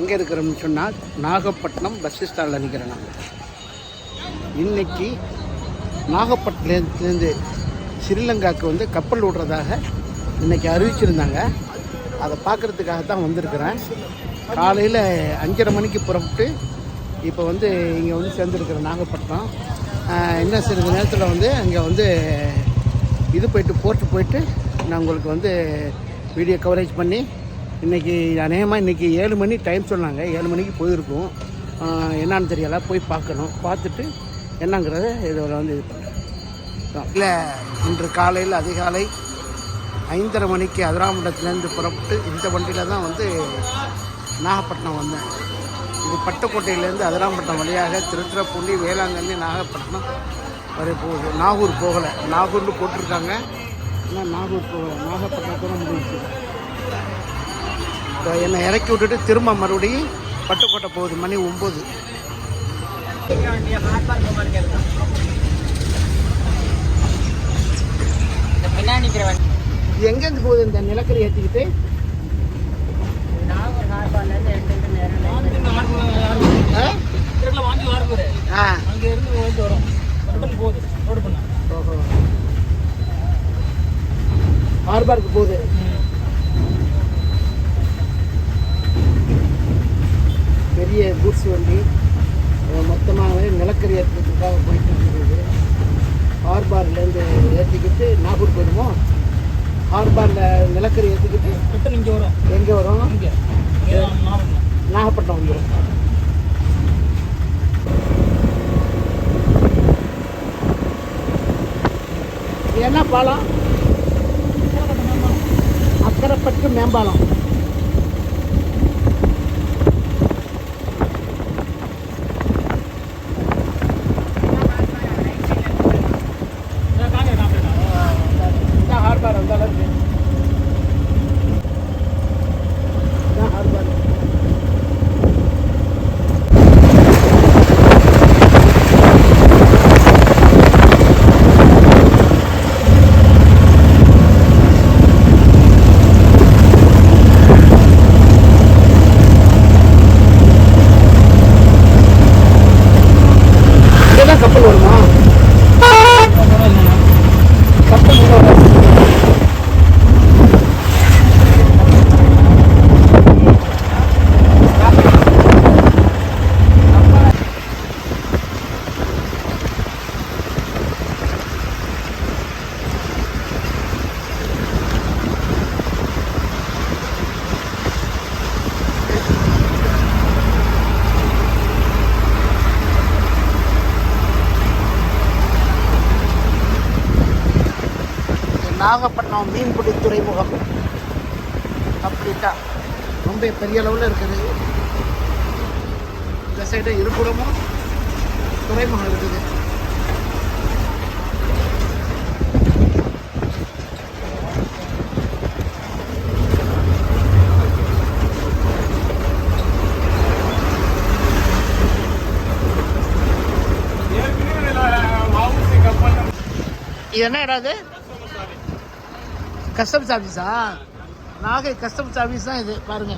எங்கே இருக்கிறோம்னு சொன்னால் நாகப்பட்டினம் பஸ் ஸ்டாண்டில் நிற்கிறேன் நாங்கள் இன்னைக்கு நாகப்பட்டினத்துலேருந்து ஸ்ரீலங்காவுக்கு வந்து கப்பல் விடுறதாக இன்னைக்கு அறிவிச்சிருந்தாங்க. அதை பார்க்குறதுக்காக தான் வந்திருக்கிறேன். காலையில் அஞ்சரை மணிக்கு புறப்பட்டு இப்போ வந்து இங்கே வந்து சேர்ந்துருக்குறேன் நாகப்பட்டினம். இன்னும் சிறிது நேரத்தில் வந்து அங்கே வந்து இது போயிட்டு போர்ட்டு போயிட்டு நான் உங்களுக்கு வந்து வீடியோ கவரேஜ் பண்ணி இன்றைக்கி அநேகமாக இன்றைக்கி ஏழு மணி டைம் சொன்னாங்க. ஏழு மணிக்கு போயிருக்கோம். என்னன்னு தெரியல. போய் பார்க்கணும். பார்த்துட்டு என்னங்கிறத இதில் வந்து இது பண்ணுறேன் இல்லை இன்று காலையில் அதிகாலை ஐந்தரை மணிக்கு அதிராமண்டத்துலேருந்து புறப்பட்டு இந்த வண்டியில் தான் வந்து நாகப்பட்டினம் வந்தேன். இது பட்டுக்கோட்டையிலேருந்து அதிராம்பட்டினம் வழியாக திருச்சிராப்பள்ளி வேளாங்கண்ணி நாகப்பட்டினம் வரை போகுது. நாகூர் போகலை. நாகூர்னு போட்டிருக்காங்க. ஆனால் நாகூர் போகலை? நாகப்பட்டினத்தோட முடிஞ்சு இப்போ என்னை இறக்கி விட்டுட்டு திரும்ப மறுபடியும் பட்டுக்கோட்டை போகுது மணி ஒம்பது எங்கேருந்து போகுது இந்த நிலக்கரி ஏற்றிக்கிட்டு நாகூர் ஹார்பர்ல இருந்து எடுத்துட்டு நேரம் ஆ? இடத்துல வாங்கி வாருங்க ஆ அங்க இருந்து வந்து வரும் ஹோட்டல் போகுது ரோடு பண்ண ஓஹோ ஹார்பருக்கு போகுது பெரிய கூட்ஸ் வண்டி மொத்தமாகவே நிலக்கரி ஏற்றுறதுக்காக போயிட்டு இருக்குது ஹார்பார்லேருந்து ஏற்றிக்கிட்டு நாகூர் போயிடுமோ? ஹார்பாரில் நிலக்கரி ஏற்றிக்கிட்டு ரிட்டன் இங்க வரும்? எங்கே வரும்? இங்க. நாகப்பட்டினம் வந்துடும் என்ன பாலம்? அக்கரைப்பட்டு மேம்பாலம் இதான் காங்க காங்க இதான் ஹார்பர் அந்த அளவுக்கு இதான் ஹார்பர் இங்கதான் கப்பல் வருமா கப்பல் உள்ள வராது. இது நாகப்பட்டினம் மீன்பிடி துறைமுகம். கம்ப்ளீட்டாக ரொம்ப பெரிய அளவில் இருக்குது. இந்த சைடு இருபுறமும் துறைமுகம் இருக்குது. இது என்ன இடம் அது கஸ்டம்ஸ் ஆஃபீஸா நாகை கஸ்டம்ஸ் ஆஃபீஸ் தான் இது. பாருங்க.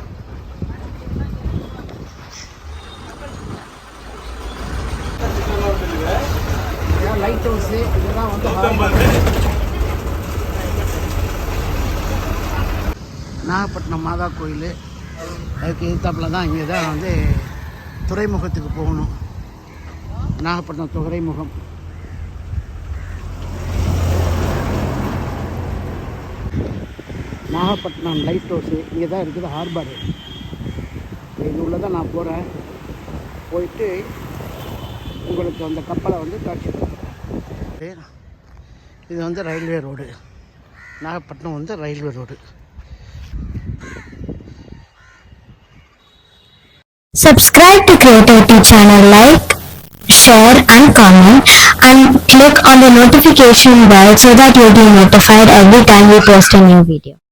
லைட் ஹவுஸ் இதெல்லாம் வந்து நாகப்பட்டினம் மாதா கோயில். அதுக்கு எதிர்த்தாப்புல தான் இங்கே தான் வந்து துறைமுகத்துக்கு போகணும். நாகப்பட்டினம் துறைமுகம். நாகப்பட்டினம் லைட் ஹவுஸு இங்கே தான் இருக்குது ஹார்பர் இது உள்ள தான் நான் போகிறேன் போயிட்டு உங்களுக்கு அந்த கப்பலை வந்து காட்சி காட்டுறேன். இது வந்து ரயில்வே ரோடு நாகப்பட்டினம் வந்து railway road Subscribe to Creativity channel, like, share and comment and click on the notification bell so that you'll be notified every time we post a new video.